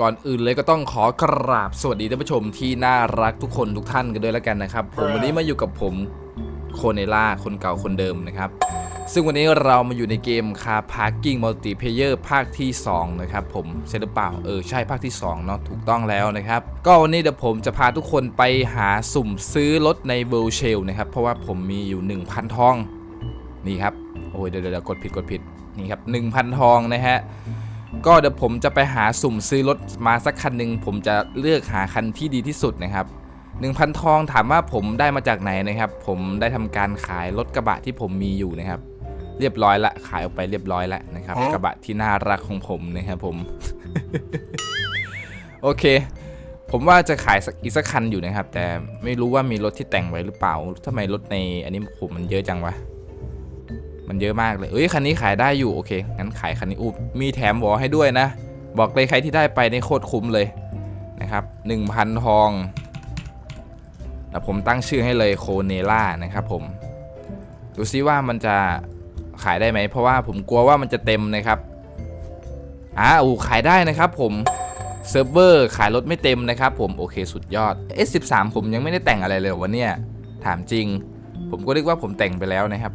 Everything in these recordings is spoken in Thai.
ก่อนอื่นเลยก็ต้องขอกราบสวัสดีท่านผู้ชมที่น่ารักทุกคนทุกท่านกันด้วยแล้วกันนะครับ ผมวันนี้มาอยู่กับผมโคเนล่าคนเก่าคนเดิมนะครับ ซึ่งวันนี้เรามาอยู่ในเกม Car Parking Multiplayer ภาคที่ 2 นะครับผมใช่หรือเปล่า เออ ใช่ภาคที่ 2 เนาะถูกต้องแล้วนะครับ ก็วันนี้เดี๋ยวผมจะพาทุกคนไปหาสุ่มซื้อรถใน w o r l d s h e l l นะครับ เพราะว่าผมมีอยู่ 1,000 ทอง นี่ครับ โอ้ยเดี๋ยวเดี๋ยวกดผิดกดผิดนี่ครับ 1,000 ทองนะฮะ ก็เดี๋ยวผมจะไปหาสุ่มซื้อรถมาสักคันหนึ่งผมจะเลือกหาคันที่ดีที่สุดนะครับ1,000 ทองถามว่าผมได้มาจากไหนนะครับ ผมได้ทำการขายรถกระบะที่ผมมีอยู่นะครับ เรียบร้อยละขายออกไปเรียบร้อยแล้วนะครับ กระบะที่น่ารักของผมนะครับผม โอเค ผมว่าจะขายสักอีกสักคันอยู่นะครับ แต่ไม่รู้ว่ามีรถที่แต่งไว้หรือเปล่าทำไมรถในอันนี้ผมมันเยอะจังวะ มันเยอะมากเลยเอ้ยคันนี้ขายได้อยู่โอเคงั้นขายคันนี้อุ๊บมีแถมวอให้ด้วยนะ บอกเลยใครที่ได้ไปในโคตรคุ้มเลยนะครับ1,000 ทองแล้วผมตั้งชื่อให้เลยโคเนล่านะครับผมดูซิว่ามันจะขายได้ไหม เพราะว่าผมกลัวว่ามันจะเต็มนะครับอ่าอูขายได้นะครับผมเซิร์ฟเวอร์ขายรถไม่เต็มนะครับผมโอเคสุดยอด S13 ผมยังไม่ได้แต่งอะไรเลยวันเนี้ยถามจริง ผมก็เรียกว่าผมแต่งไปแล้วนะครับ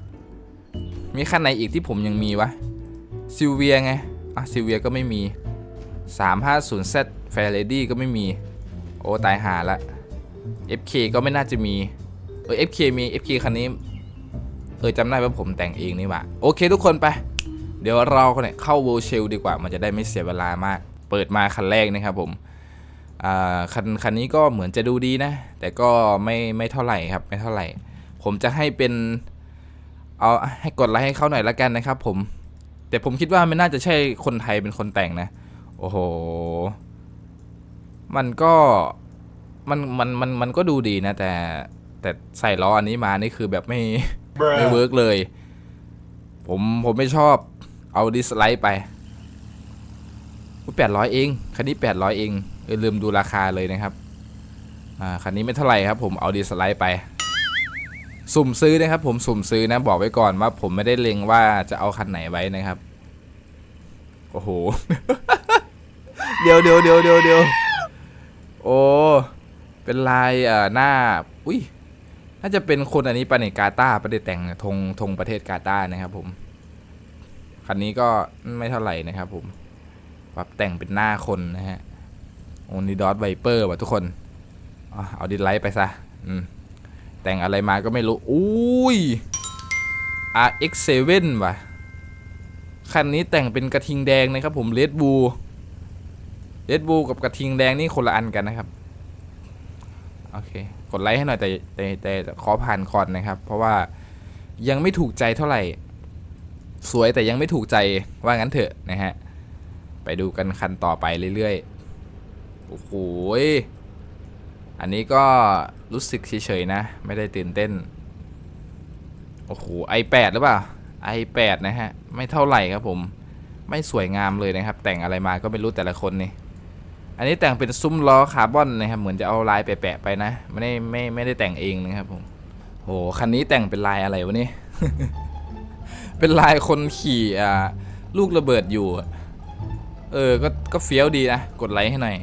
มีคันไหนอีกที่ผมยังมีวะซิลเวียไง อะซิลเวียก็ไม่มี 350Z f a i r Lady ก็ไม่มี โอ้ตายหาละ FK ก็ไม่น่าจะมี เออ FK มี FK คันนี้ เออจำได้ว่าผมแต่งเองนี่หว่า โอเคทุกคนไป เดี๋ยวเราเนี่ยเข้า w o r l d s h e l l ดีกว่า มันจะได้ไม่เสียเวลามาก เปิดมาคันแรกนะครับผมอ่าคันคันนี้ก็เหมือนจะดูดีนะ แต่ก็ไม่ไม่เท่าไหร่ครับ ไม่เท่าไหร่ ผมจะให้เป็น เอาให้กดไลค์ให้เขาหน่อยละกันนะครับผม แต่ผมคิดว่าไม่น่าจะใช่คนไทยเป็นคนแต่งนะ โอ้โห มันก็มันมันมันมันก็ดูดีนะ แต่แต่ใส่ล้ออันนี้มานี่คือแบบไม่ไม่เวิร์กเลย ผมผมไม่ชอบเอาดิสไลด์ไปแปดร้อยเองคันนี้แปดร้อยเองเออลืมดูราคาเลยนะครับ อ่าคันนี้ไม่เท่าไหร่ครับ ผมเอาดิสไลด์ไป สุ่มซื้อนะครับ ผมสุ่มซื้อนะบอกไว้ก่อนว่า ผมไม่ได้เล็งว่าจะเอาคันไหนไว้นะครับโอ้โหเดี๋ยวเดี๋ยวเดี๋ยวเดี๋ยวเดี๋ยวโอ้เป็นลายเอ่อหน้าอุ้ยน่าจะเป็นคนอันนี้ปาเนตกาตาประเดแต่งธงธงประเทศกาตานะครับ ผมคันนี้ก็ไม่เท่าไหร่นะครับผมปรับแต่งเป็นหน้าคนนะฮะโอนิดอสไวเปอร์ว่ะทุกคนเอาดิสไลท์ไปซะ อืม แต่งอะไรมาก็ไม่รู้ อุ้ย RX7 ว่ะ คันนี้แต่งเป็นกระทิงแดงนะครับผมเลดบูเลดบูกับกระทิงแดงนี่คนละอันกันนะครับ โอเค กดไลค์ให้หน่อยแต่แต่แต่ขอผ่านก่อนนะครับ เพราะว่ายังไม่ถูกใจเท่าไหร่ สวยแต่ยังไม่ถูกใจว่างั้นเถอะนะฮะ ไปดูกันคันต่อไปเรื่อยๆ โอ้โหอันนี้ก็ รู้สึกเฉยๆนะ ไม่ได้ตื่นเต้น โอ้โห i8 หรือเปล่า i8 นะฮะ ไม่เท่าไหร่ครับผม ไม่สวยงามเลยนะครับ แต่งอะไรมาก็ไม่รู้แต่ละคนนี่ อันนี้แต่งเป็นซุ้มล้อคาร์บอนนะครับ เหมือนจะเอาลายแปะๆไปนะ ไม่ได้ไม่ไม่ได้แต่งเองนะครับผม โห คันนี้แต่งเป็นลายอะไรวะนี่ เป็นลายคนขี่อ่าลูกระเบิดอยู่ เออ ก็ก็เฟี้ยวดีนะ กดไลค์ให้หน่อย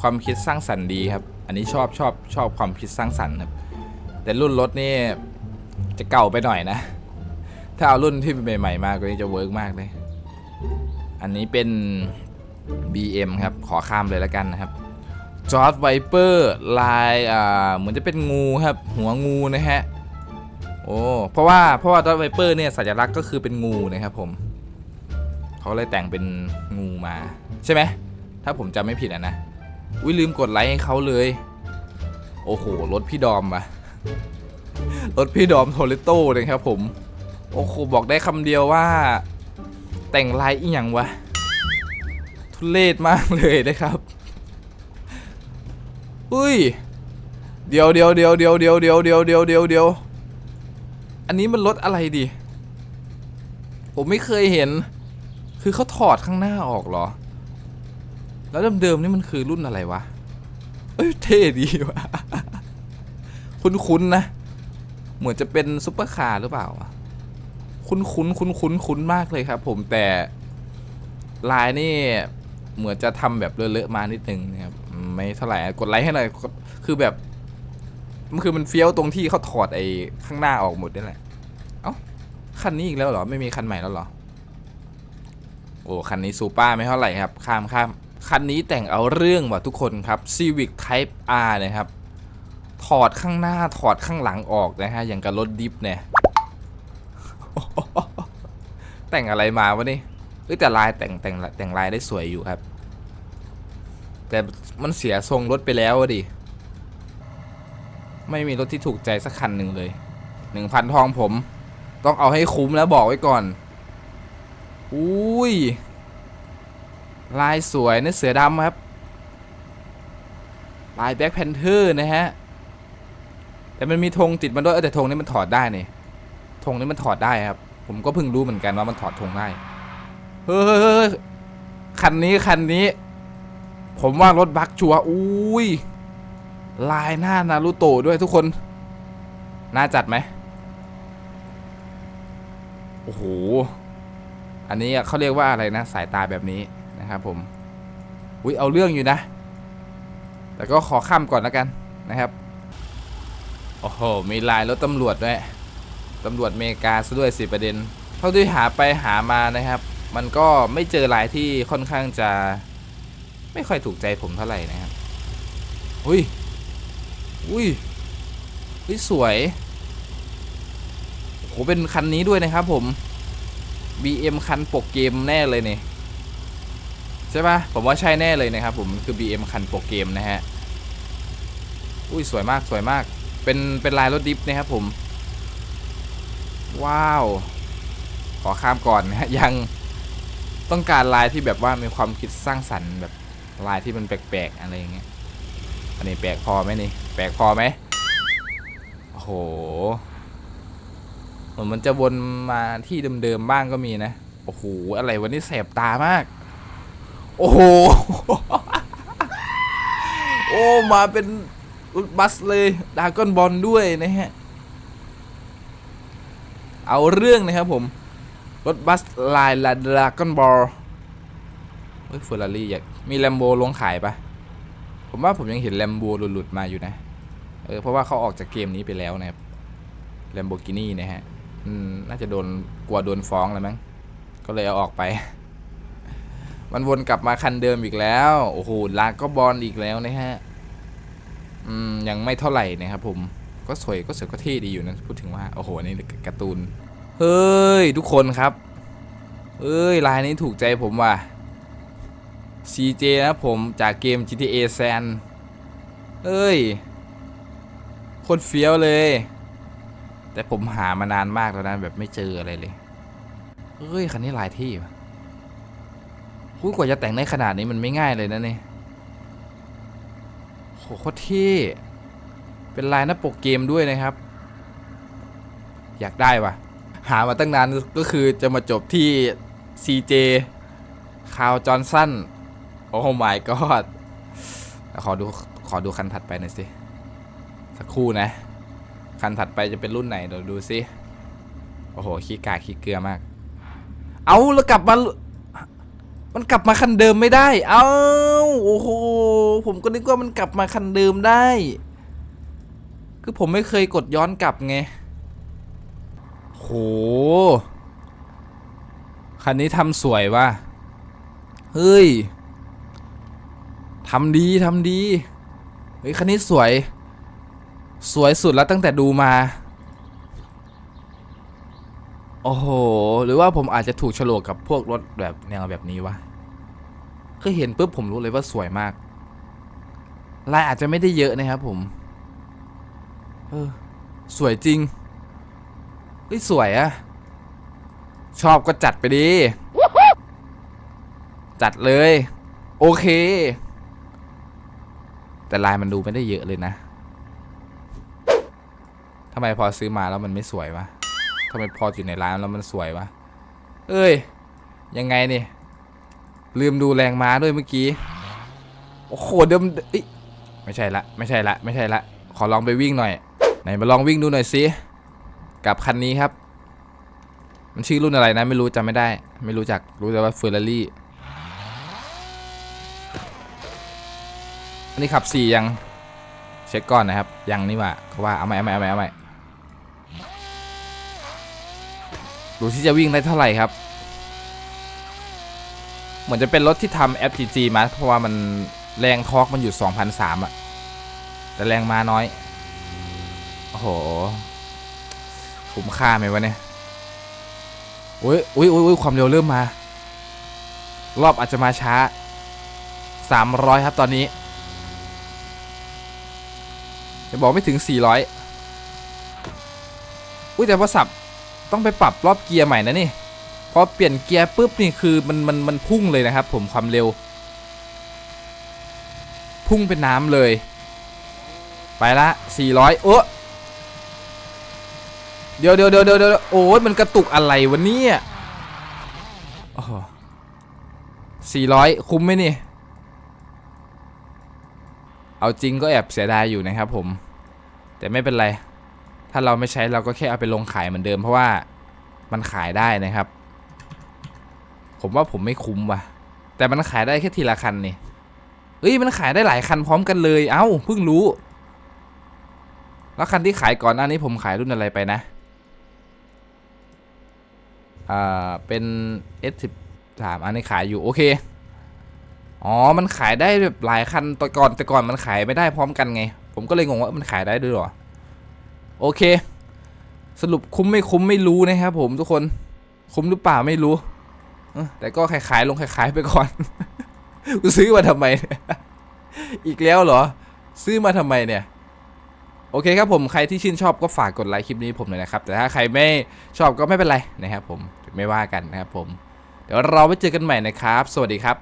ความคิดสร้างสรรค์ดีครับ อันนี้ชอบชอบชอบความคิดสร้างสรรค์ครับ แต่รุ่นรถนี่จะเก่าไปหน่อยนะ ถ้าเอารุ่นที่ใหม่ๆมาก็จะเวิร์กมากเลย อันนี้เป็น BM ครับ ขอข้ามเลยแล้วกันนะครับจอร์ดไวเปอร์ลายอ่าเหมือนจะเป็นงูครับ หัวงูนะฮะ โอ้เพราะว่าเพราะว่าจอร์ดไวเปอร์เนี่ยสัญลักษณ์ก็คือเป็นงูนะครับผมเขาเลยแต่งเป็นงูมา ใช่ไหมถ้าผมจำไม่ผิดอะนะ อุ้ยลืมกดไลค์ให้เขาเลย โอ้โห รถพี่ดอมอะรถพี่ดอมโทเลโต้เลยครับผม โอ้โห บอกได้คำเดียวว่า แต่งลายอีหยังวะ ทุเรศมากเลยนะครับอุ้ย เดี๋ยวเดี๋ยวเดี๋ยวเดี๋ยวเดี๋ยวเดี๋ยวเดี๋ยวเดี๋ยวเดี๋ยวเดี๋ยวอันนี้มันรถอะไรดิ ผมไม่เคยเห็น คือเขาถอดข้างหน้าออกเหรอ แล้วเดิมๆนี่มันคือรุ่นอะไรวะ เอ้ยเท่ดีวะคุ้นๆนะ เหมือนจะเป็นซุปเปอร์คาร์หรือเปล่า คุ้นๆคุ้นๆคุ้นมากเลยครับ ผมแต่ลายนี่เหมือนจะทำแบบเลอะๆมานิดนึงนะครับไม่เท่าไหร่กดไลค์ให้หน่อยคือแบบมันคือมันเฟี้ยวตรงที่เขาถอดไอ้ข้างหน้าออกหมดนี่แหละเอ้าคันนี้อีกแล้วเหรอไม่มีคันใหม่แล้วเหรอโอ้คันนี้ซูเปอร์ไม่เท่าไหร่ครับ ข้ามข้าม คันนี้แต่งเอาเรื่องว่ะทุกคนครับ Civic Type R นะครับ ถอดข้างหน้าถอดข้างหลังออกนะฮะ อย่างกับรถดิฟเนี่ย แต่งอะไรมาวะนี่เอ้แต่ลายแต่งแต่งแต่งลายได้สวยอยู่ครับ แต่มันเสียทรงรถไปแล้วอะดิ ไม่มีรถที่ถูกใจสักคันหนึ่งเลยหนึ่งพันทองผม ต้องเอาให้คุ้มแล้วบอกไว้ก่อน อุ้ย ลายสวยนะเสือดำครับ ลายแบ็คแพนเทอร์นะฮะ แต่มันมีธงติดมาด้วยแต่ธงนี้มันถอดได้เนี่ยธงนี้มันถอดได้ครับ ผมก็เพิ่งรู้เหมือนกันว่ามันถอดธงได้ เฮ้ยคันนี้คันนี้ ผมว่ารถบักชัวอุ้ยลายหน้านารูโตด้วยทุกคน น่าจัดไหมโอ้โห อันนี้เขาเรียกว่าอะไรนะ สายตาแบบนี้ นะครับผมอุ้ยเอาเรื่องอยู่นะ แต่ก็ขอข้ามก่อนแล้วกันนะครับ โอ้โห มีลายรถตำรวจด้วยตำรวจเมกาซะด้วยสิประเด็น เท่าที่หาไปหามานะครับ มันก็ไม่เจอลายที่ค่อนข้างจะ ไม่ค่อยถูกใจผมเท่าไหร่นะครับ อุ้ย อุ้ยอุ้ยสวยโอ้โหเป็นคันนี้ด้วยนะครับผม BM คันปกเกมแน่เลยเนี่ย ใช่ปะผมว่าใช่แน่เลยนะครับผมคือ BM คันโปกเกมนะฮะ อุ้ยสวยมากสวยมาก เป็นเป็นลายรถดิฟนะครับผม ว้าว ขอข้ามก่อนนะฮะยังต้องการลายที่แบบว่ามีความคิดสร้างสรรค์แบบลายที่มันแปลกๆอะไรอย่างเงี้ย อันนี้แปลกพอไหมนี่ แปลกพอไหมโอ้โหเหมือนมันจะวนมาที่เดิมๆบ้างก็มีนะ โอ้โห อะไรวันนี้แสบตามาก โอ้โห โอ้ มาเป็นรถบัสเลยดากอนบอลด้วยนะฮะ เอาเรื่องนะครับผม รถบัสลายลาดากอนบอลเฮ้ยเฟอร์รารี่อยากมีแลมโบลงขายปะผมว่าผมยังเห็นแลมโบหลุดๆมาอยู่นะ เออ เพราะว่าเขาออกจากเกมนี้ไปแล้วนะครับแลมโบกินี่นะฮะน่าจะโดนกลัวโดนฟ้องแล้วมั้ง ก็เลยเอาออกไป มันวนกลับมาคันเดิมอีกแล้ว โอ้โหลากก็บอลอีกแล้วนะฮะ อืม ยังไม่เท่าไหร่นะครับผม ก็สวยก็สวยก็เท่ดีอยู่นะ พูดถึงว่า โอ้โหนี่การ์ตูน เฮ้ย ทุกคนครับ เอ้ย ลายนี้ถูกใจผมว่ะ CJ นะผมจากเกม GTA San เอ้ย โคตรเฟี้ยวเลย แต่ผมหามานานมากแล้วนะแบบไม่เจออะไรเลยเฮ้ย คันนี้ลายที่ว่ะ พูดกว่าจะแต่งได้ขนาดนี้มันไม่ง่ายเลยนะเนี่ยโหโคตรเท่เป็นลายหน้าปกเกมด้วยนะครับ อยากได้ว่ะหามาตั้งนานก็คือจะมาจบที่ CJ คาวจอห์นสันโอ้ my god ขอดู ขอดูคันถัดไปหน่อยสิ สักครู่นะ คันถัดไปจะเป็นรุ่นไหนเดี๋ยวดูสิ โอ้โห ขี้กากขี้เกลือมาก เอาแล้วกลับมา มันกลับมาคันเดิมไม่ได้ เอาโอ้โห ผมก็นึกว่ามันกลับมาคันเดิมได้ คือผมไม่เคยกดย้อนกลับไง โห คันนี้ทำสวยว่ะ เฮ้ย ทำดีทำดี เฮ้ย คันนี้สวย สวยสุดแล้วตั้งแต่ดูมา โอ้โห หรือว่าผมอาจจะถูกฉลกกับพวกรถแบบแนวแบบนี้วะ คือเห็นปุ๊บผมรู้เลยว่าสวยมาก ลายอาจจะไม่ได้เยอะนะครับผม เออ สวยจริงเฮ้ยสวยอะ ชอบก็จัดไปดี จัดเลย โอเค แต่ลายมันดูไม่ได้เยอะเลยนะทำไมพอซื้อมาแล้วมันไม่สวยวะ ทำไมพออยู่ในร้านแล้วมันสวยวะ เอ้ย ยังไงนี่ ลืมดูแรงม้าด้วยเมื่อกี้ โอ้โหเดิมเอ้ยไม่ใช่ละ ไม่ใช่ละ ไม่ใช่ละ ขอลองไปวิ่งหน่อย ไหนมาลองวิ่งดูหน่อยสิ กับคันนี้ครับ มันชื่อรุ่นอะไรนะ ไม่รู้จำไม่ได้ ไม่รู้จัก รู้แต่ว่าเฟอร์รารี่ อันนี้ขับสี่ยัง เช็คก่อนนะครับ ยังนี่ว่าเขาว่า เอาไหมเอาไหมเอาไหมเอาไหม ดูที่จะวิ่งได้เท่าไหร่ครับ เหมือนจะเป็นรถที่ทำ FTG มา เพราะว่ามันแรงทอร์กมันอยู่ 2,003อะแต่แรงมาน้อย โอ้โห คุ้มค่าไหมวะเนี่ยอุ้ยอุ้ยอุ้ยความเร็วเริ่มมา รอบอาจจะมาช้า 300 ครับตอนนี้ จะบอกไม่ถึง 400 อุ้ยแต่ว่าสับ ต้องไปปรับรอบเกียร์ใหม่นะนี่พอเปลี่ยนเกียร์ปุ๊บนี่คือมันมันมันพุ่งเลยนะครับ ผมความเร็ว พุ่งเป็นน้ำเลย ไปละ 400โอ้เดี๋ยวเดี๋ยวเดี๋ยวเดี๋ยวเดี๋ยวโอ้ยมันกระตุกอะไรวะเนี่ยโอ้โห400คุ้มไหมนี่ เอาจริงก็แอบเสียดายอยู่นะครับผม แต่ไม่เป็นไร ถ้าเราไม่ใช้เราก็แค่เอาไปลงขายเหมือนเดิม เพราะว่ามันขายได้นะครับ ผมว่าผมไม่คุ้มว่ะ แต่มันขายได้แค่ทีละคันนี่เอ้ยมันขายได้หลายคันพร้อมกันเลย เอ้าเพิ่งรู้ แล้วคันที่ขายก่อนหน้านี้ผมขายรุ่นอะไรไปนะอ่าเป็น S13 อันนี้ขายอยู่โอเคอ๋อ มันขายได้แบบหลายคันแต่ก่อนแต่ก่อนมันขายไม่ได้พร้อมกันไง ผมก็เลยงงว่ามันขายได้ด้วยหรอ โอเค สรุปคุ้มไม่คุ้มไม่รู้นะครับผมทุกคนคุ้มหรือเปล่าไม่รู้แต่ก็ขายๆลงขายๆไปก่อน กูซื้อมาทำไม อีกแล้วเหรอ ซื้อมาทำไมเนี่ย โอเคครับผมใครที่ชื่นชอบก็ฝากกดไลค์คลิปนี้ผมหน่อยนะครับ แต่ถ้าใครไม่ชอบก็ไม่เป็นไรนะครับผมไม่ว่ากันนะครับผม เดี๋ยวเราไปเจอกันใหม่นะครับ สวัสดีครับ